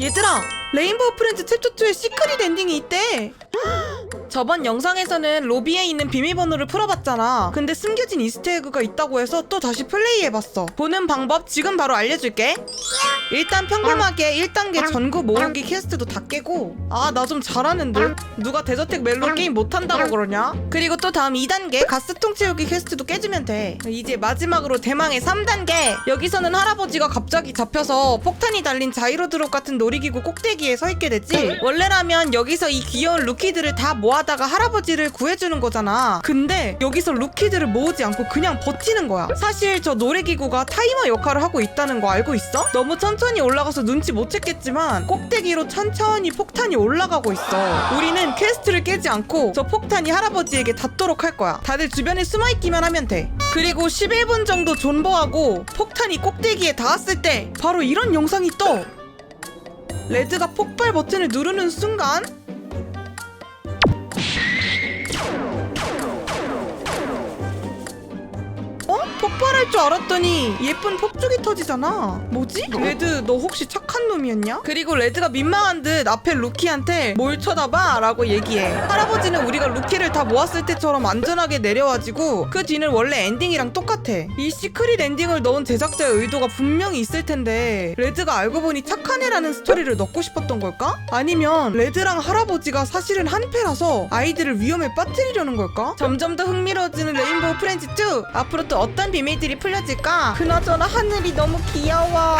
얘들아 레인보우 프렌즈 챕터 2에 시크릿 엔딩이 있대 저번 영상에서는 로비에 있는 비밀번호를 풀어봤잖아. 근데 숨겨진 이스트에그가 있다고 해서 또 다시 플레이해봤어. 보는 방법 지금 바로 알려줄게. 일단 평범하게 1단계 전구 모으기 퀘스트도 다 깨고. 아 나 좀 잘하는데? 누가 데저텍 멜로 게임 못한다고 그러냐? 그리고 또 다음 2단계 가스통 채우기 퀘스트도 깨주면 돼. 이제 마지막으로 대망의 3단계. 여기서는 할아버지가 갑자기 잡혀서 폭탄이 달린 자이로드롭 같은 놀이기구 꼭대기에 서 있게 됐지. 원래라면 여기서 이 귀여운 루키들을 다 모아 다가 할아버지를 구해주는 거잖아. 근데 여기서 루키들을 모으지 않고 그냥 버티는 거야. 사실 저 놀이기구가 타이머 역할을 하고 있다는 거 알고 있어? 너무 천천히 올라가서 눈치 못 챘겠지만 꼭대기로 천천히 폭탄이 올라가고 있어. 우리는 퀘스트를 깨지 않고 저 폭탄이 할아버지에게 닿도록 할 거야. 다들 주변에 숨어 있기만 하면 돼. 그리고 11분 정도 존버하고 폭탄이 꼭대기에 닿았을 때 바로 이런 영상이 떠. 레드가 폭발 버튼을 누르는 순간 폭발할 줄 알았더니 예쁜 폭죽이 터지잖아. 뭐지? 레드 너 혹시 착한 놈이었냐? 그리고 레드가 민망한 듯 앞에 루키한테 뭘 쳐다봐? 라고 얘기해. 할아버지는 우리가 루키를 다 모았을 때처럼 안전하게 내려와지고 그 뒤는 원래 엔딩이랑 똑같아. 이 시크릿 엔딩을 넣은 제작자의 의도가 분명히 있을 텐데 레드가 알고 보니 착한 애라는 스토리를 넣고 싶었던 걸까? 아니면 레드랑 할아버지가 사실은 한패라서 아이들을 위험에 빠뜨리려는 걸까? 점점 더 흥미로워지는 레인보우 프렌즈 2 앞으로 또 어떤 비밀들이 풀려질까? 그나저나 하늘이 너무 귀여워